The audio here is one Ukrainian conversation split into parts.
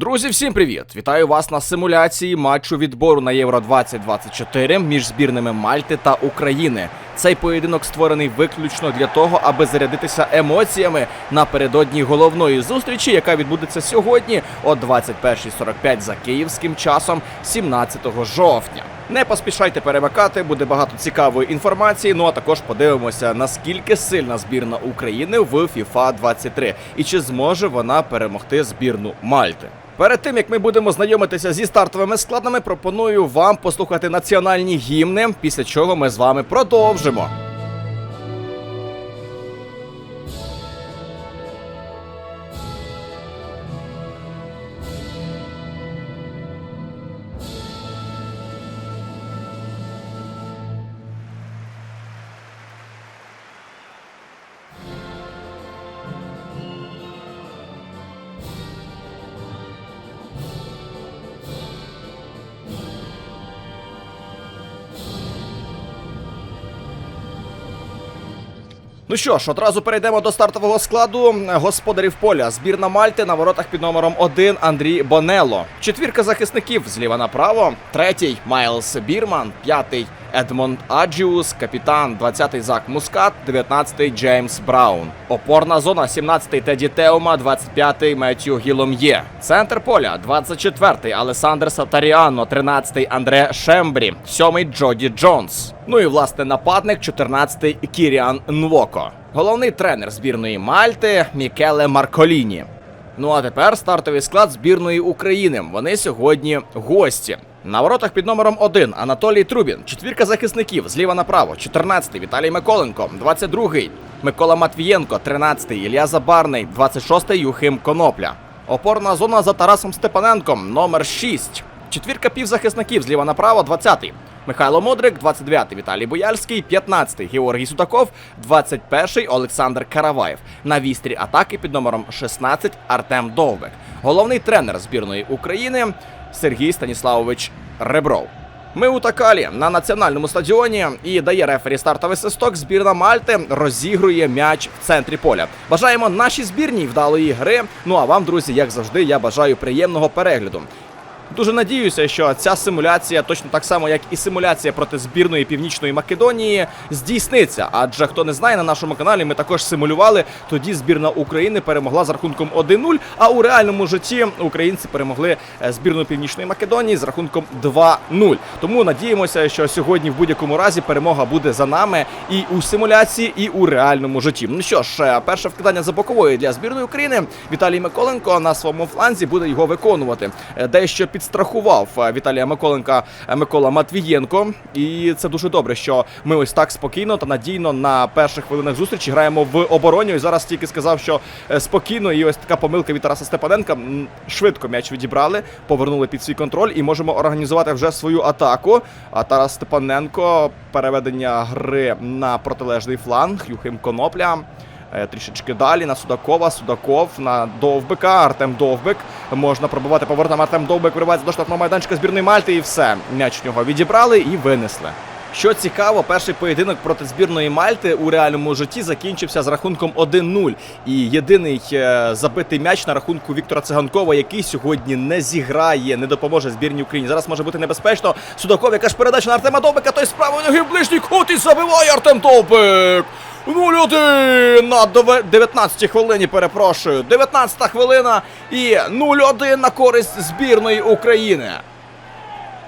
Друзі, всім привіт! Вітаю вас на симуляції матчу відбору на Євро 2024 між збірними Мальти та України. Цей поєдинок створений виключно для того, аби зарядитися емоціями напередодні головної зустрічі, яка відбудеться сьогодні о 21.45 за київським часом, 17 жовтня. Не поспішайте перемикати, буде багато цікавої інформації. Ну а також подивимося, наскільки сильна збірна України в FIFA 23 і чи зможе вона перемогти збірну Мальти. Перед тим як ми будемо знайомитися зі стартовими складами, пропоную вам послухати національні гімни, після чого ми з вами продовжимо. Ну що ж, одразу перейдемо до стартового складу господарів поля. Збірна Мальти на воротах під номером 1 Андрій Бонело. Четвірка захисників зліва направо. Третій Майлз Бірман, п'ятий Едмонд Аджіус, капітан 20-й Зак Мускат, 19-й Джеймс Браун. Опорна зона 17-й Теді Теома, 25-й Меттю Гілом'є. Центр поля 24-й Алесандр Сатаріано, 13-й Андре Шембрі, 7-й Джоді Джонс. Ну і власне нападник 14-й Кіріан Нвоко. Головний тренер збірної Мальти Мікеле Марколіні. Ну а тепер стартовий склад збірної України. Вони сьогодні гості. На воротах під номером 1 Анатолій Трубін, четвірка захисників зліва направо, 14-й Віталій Миколенко, 22-й Микола Матвієнко, 13-й Ілля Забарний, 26-й Юхим Конопля. Опорна зона за Тарасом Степаненком, номер 6. Четвірка півзахисників зліва направо, 20-й. Михайло Модрик, 29-й Віталій Бояльський, 15-й Георгій Сутаков, 21-й Олександр Караваєв. На вістрі атаки під номером 16 Артем Довбек. Головний тренер збірної України Сергій Станіславович Ребров. Ми у Такалі на національному стадіоні і дає рефері стартовий свисток. Збірна Мальти розігрує м'яч в центрі поля. Бажаємо нашій збірній вдалої гри. Ну а вам, друзі, як завжди, я бажаю приємного перегляду. Дуже надіюся, що ця симуляція, точно так само, як і симуляція проти збірної Північної Македонії, здійсниться. Адже хто не знає, на нашому каналі ми також симулювали. Тоді збірна України перемогла з рахунком 1-0. А у реальному житті українці перемогли е, збірну Північної Македонії з рахунком 2-0. Тому надіємося, що сьогодні в будь-якому разі перемога буде за нами і у симуляції, і у реальному житті. Ну що ж, е, перше вкидання за бокової для збірної України. Віталій Миколенко на своєму фланзі буде його виконувати. Е, Дещо підстрахував е, Віталія Миколенка е, Микола Матвієнко. І це дуже добре, що ми ось так спокійно та надійно на перших хвилинах зустрічі граємо в обороні. І зараз тільки сказав, що е, спокійно, і ось така помилка від Тараса Степаненка. Швидко м'яч відібрали, повернули під свій контроль і можемо організувати вже свою атаку. А Тарас Степаненко переведення гри на протилежний фланг. Юхим Конопля. Е, Трішечки далі на Судакова, Судаков на Довбика, Артем Довбик. Можна пробивати поворотом. Артем Довбик виривається до штрафного майданчика збірної Мальти і все. М'яч в нього відібрали і винесли. Що цікаво, перший поєдинок проти збірної Мальти у реальному житті закінчився з рахунком 1-0. І єдиний е, забитий м'яч на рахунку Віктора Циганкова, який сьогодні не зіграє, не допоможе збірній Україні. Зараз може бути небезпечно. Судаков, яка ж передача на Артема Довбика, той з правої ноги в ближній кут і забиває Артем Довбик. 0-1 на дове- 19-й хвилині, перепрошую. 19-та хвилина і 0-1 на користь збірної України.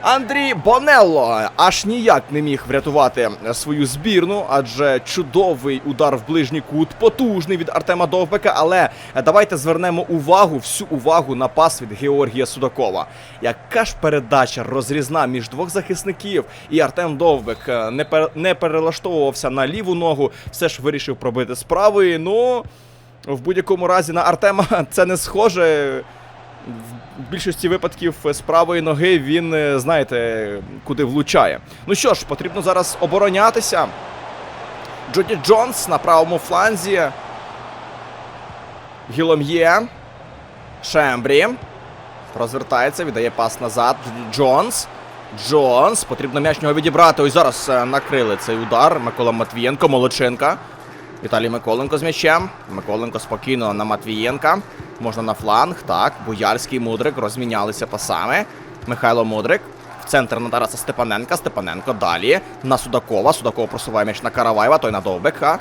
Андрій Бонелло аж ніяк не міг врятувати свою збірну, адже чудовий удар в ближній кут, потужний від Артема Довбека. Але давайте звернемо увагу, всю увагу на пас від Георгія Судакова. Яка ж передача розрізна між двох захисників, і Артем Довбек е, не, пер... не перелаштовувався на ліву ногу, все ж вирішив пробити з правої. Ну в будь-якому разі на Артема це не схоже. В більшості випадків з правої ноги він, е, знаєте, куди влучає. Ну що ж, потрібно зараз оборонятися. Джоді Джонс на правому фланзі. Гілом'є. Шембрі. Розвертається, віддає пас назад. Джонс. Джонс. Потрібно м'яч нього відібрати. Ось зараз е, накрили цей удар. Микола Матвієнко, Молодченка. Віталій Миколенко з м'ячем. Миколенко спокійно на Матвієнка. Можна на фланг. Так, Буяльський Мудрик розмінялися пасами. Михайло Мудрик. В центр на Тараса Степаненка. Степаненко далі. На Судакова. Судаков просуває м'яч на Караваєва, той на Довбика.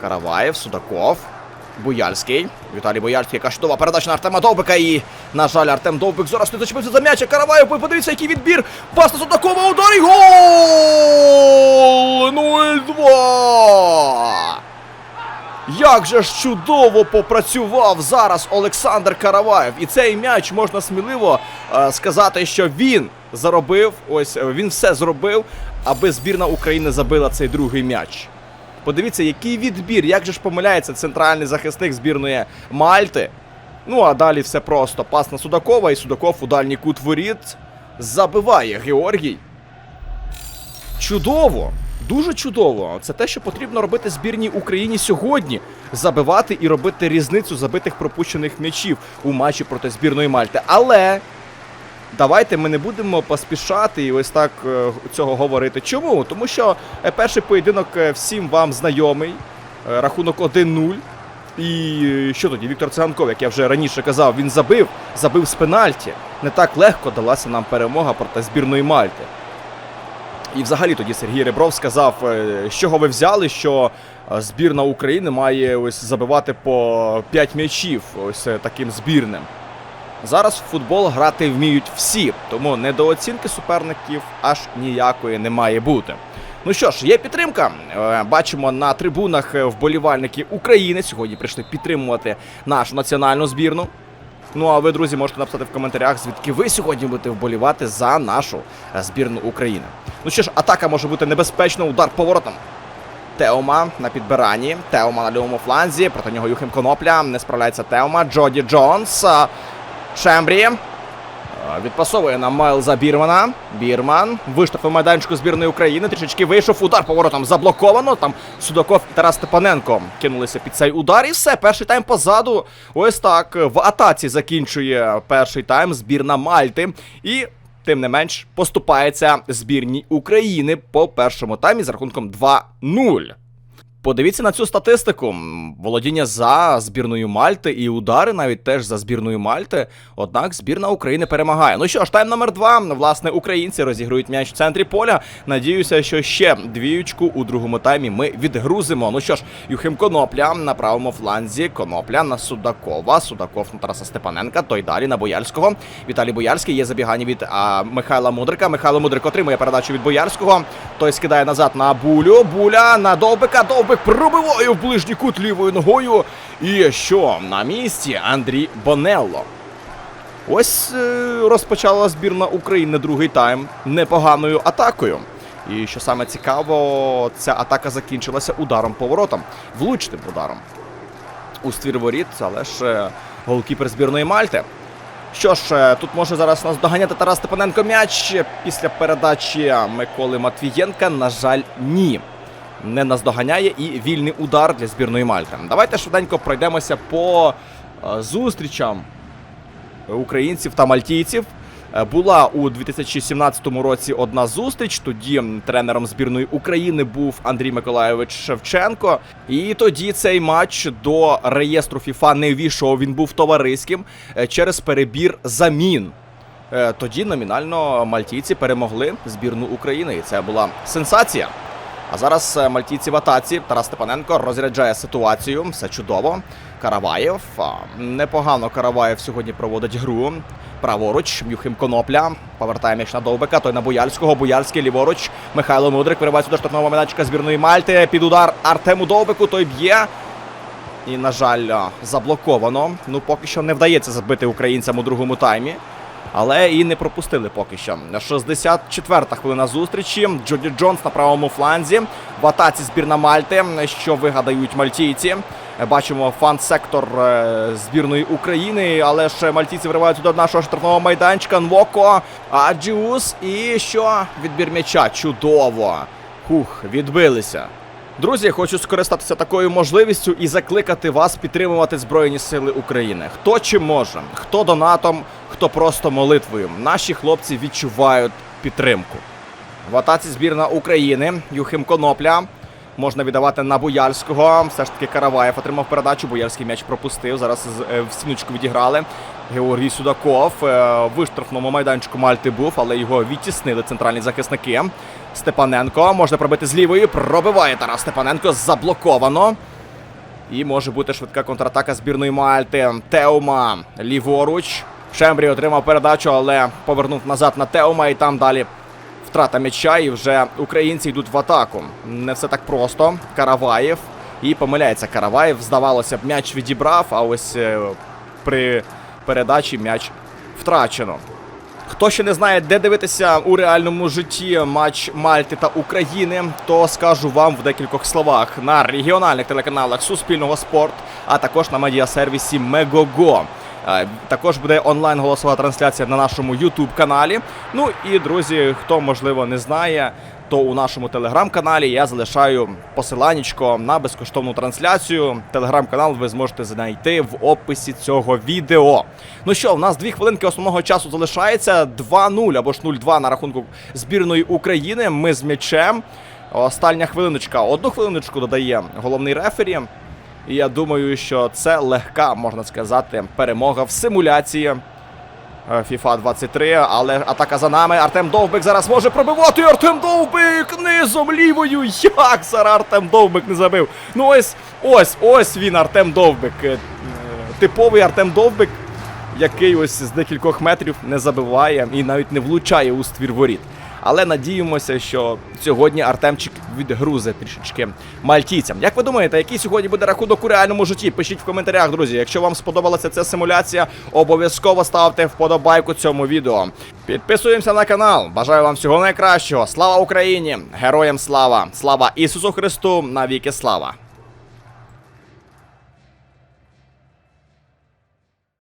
Караваєв, Судаков. Буяльський. Віталій Буяльський, яка чудова передача на Артема Довбика. І, на жаль, Артем Довбик зараз не зачепився за м'яч. а Караваєв, подивіться, який відбір. Пас Судакова, удар і гол! 0-2! Як же ж чудово попрацював зараз Олександр Караваєв. І цей м'яч можна сміливо е, сказати, що він заробив, ось е, він все зробив, аби збірна України забила цей другий м'яч. Подивіться, який відбір, як же ж помиляється центральний захисник збірної Мальти. Ну а далі все просто. Пас на Судакова, і Судаков у дальній кут воріт забиває Георгій. Чудово! Дуже чудово. Це те, що потрібно робити збірній Україні сьогодні. Забивати і робити різницю забитих пропущених м'ячів у матчі проти збірної Мальти. Але давайте ми не будемо поспішати і ось так е, цього говорити. Чому? Тому що е, перший поєдинок е, всім вам знайомий. Рахунок 1-0. І що тоді? Віктор Циганков, як я вже раніше казав, він забив, забив з пенальті. Не так легко далася нам перемога проти збірної Мальти. І взагалі тоді Сергій Ребров сказав, е, з чого ви взяли, що е, збірна України має ось забивати по 5 м'ячів ось е, таким збірним. Зараз в футбол грати вміють всі, тому недооцінки суперників аж ніякої не має бути. Ну що ж, є підтримка. Бачимо на трибунах вболівальники України. Сьогодні прийшли підтримувати нашу національну збірну. Ну а ви, друзі, можете написати в коментарях, звідки ви сьогодні будете вболівати за нашу збірну України. Ну що ж, атака може бути небезпечна, удар поворотом. Теома на підбиранні. Теома на лівому фланзі. Проти нього Юхим Конопля. Не справляється Теома. Джоді Джонс. е, Відпасовує на Майлза Бірмана. Бірман виштовхнув майданчику збірної України. Трішечки вийшов. Удар поворотом заблоковано. Там Судаков і Тарас Степаненко кинулися під цей удар. І все. Перший тайм позаду. Ось так. В атаці закінчує перший тайм збірна Мальти. І. Тим не менш, поступається збірній України по першому таймі з рахунком 2-0. Подивіться на цю статистику. Володіння за збірною Мальти і удари навіть теж за збірною Мальти. Однак збірна України перемагає. Ну що ж, тайм номер два. Власне, українці розігрують м'яч в центрі поля. Надіюся, що ще двіючку у другому таймі ми відгрузимо. Ну що ж, Юхим Конопля на правому фланзі. Конопля на Судакова. Судаков на Тараса Степаненка. Той далі на Боярського. Віталій Боярський є забігання від а, Михайла Мудрика. Михайло Мудрик отримує передачу від Боярського. Той скидає назад на Булю. Буля на Довбика. Довбик пробиває в ближній кут лівою ногою. І що на місці Андрій Бонелло. Ось е, розпочала збірна України другий тайм непоганою атакою. І що саме цікаво, ця атака закінчилася ударом поворотом, влучним ударом у ствір воріт, але ж е, голкіпер збірної Мальти. Що ж, е, тут може зараз нас доганяти Тарас Степаненко м'яч після передачі Миколи Матвієнка. На жаль, ні. Не наздоганяє і вільний удар для збірної Мальти. Давайте швиденько пройдемося по е, зустрічам українців та мальтійців. Е, Була у 2017 році одна зустріч. Тоді тренером збірної України був Андрій Миколайович Шевченко. І тоді цей матч до реєстру ФІФА не ввійшов. Він був товариським е, через перебір замін. Тоді номінально мальтійці перемогли збірну України, і це була сенсація. А зараз е, мальтійці в атаці. Тарас Степаненко розряджає ситуацію. Все чудово. Караваєв. Непогано Караваєв сьогодні проводить гру. Праворуч. Юхим Конопля. Повертає м'яч на Довбика. Той на Бояльського. Бояльський ліворуч. Михайло Мудрик виривається до штрафного майданчика збірної Мальти. Під удар Артему Довбику. Той б'є. І, на жаль, заблоковано. Ну, поки що не вдається забити українцям у другому таймі. Але і не пропустили поки що. 64-та хвилина зустрічі. Джоді Джонс на правому фланзі. В атаці збірна Мальти, що вигадають мальтійці. Бачимо фан-сектор е, збірної України, але ж мальтійці вириваються до нашого штрафного майданчика. Нвоко, Аджіус. І що? Відбір м'яча. Чудово. Хух, відбилися. Друзі, хочу скористатися такою можливістю і закликати вас підтримувати Збройні Сили України. Хто чим може, хто донатом, хто просто молитвою. Наші хлопці відчувають підтримку. В атаці збірна України Юхим Конопля. Можна віддавати на Буяльського. Все ж таки Караваєв отримав передачу. Буяльський м'яч пропустив. Зараз е, в стіночку відіграли. Георгій Судаков е, в виштрафному майданчику Мальти був, але його відтіснили центральні захисники. Степаненко може пробити з лівої. Пробиває Тарас Степаненко. Заблоковано. І може бути швидка контратака збірної Мальти. Теума ліворуч. Шембрі отримав передачу, але повернув назад на Теума і там далі втрата м'яча. І вже українці йдуть в атаку. Не все так просто. Караваєв. І помиляється Караваєв. Здавалося б, м'яч відібрав, а ось е, при передачі м'яч втрачено. Хто ще не знає, де дивитися у реальному житті матч Мальти та України, то скажу вам в декількох словах на регіональних телеканалах Суспільного спорт, а також на медіасервісі Мегого. Е, Також буде онлайн голосова трансляція на нашому YouTube каналі. Ну і друзі, хто можливо не знає, то у нашому телеграм-каналі я залишаю посиланнячко на безкоштовну трансляцію. Телеграм-канал ви зможете знайти в описі цього відео. Ну що, в нас дві хвилинки основного часу залишається 2-0 або ж 0-2 на рахунку збірної України. Ми з м'ячем. Остання хвилиночка. Одну хвилиночку додає головний рефері. І я думаю, що це легка, можна сказати, перемога в симуляції. е, FIFA 23, але атака за нами. Артем Довбик зараз може пробивати. Артем Довбик низом лівою. Як зараз Артем Довбик не забив? Ну ось, ось, ось він, Артем Довбик. Е, Типовий Артем Довбик, який ось з декількох метрів не забиває і навіть не влучає у ствір воріт. Але надіємося, що сьогодні Артемчик відгрузе трішечки мальтійцям. Як ви думаєте, який сьогодні буде рахунок у реальному житті? Пишіть в коментарях, друзі. Якщо вам сподобалася ця симуляція, обов'язково ставте вподобайку цьому відео. Підписуємося на канал. Бажаю вам всього найкращого. Слава Україні! Героям слава! Слава Ісусу Христу! Навіки слава!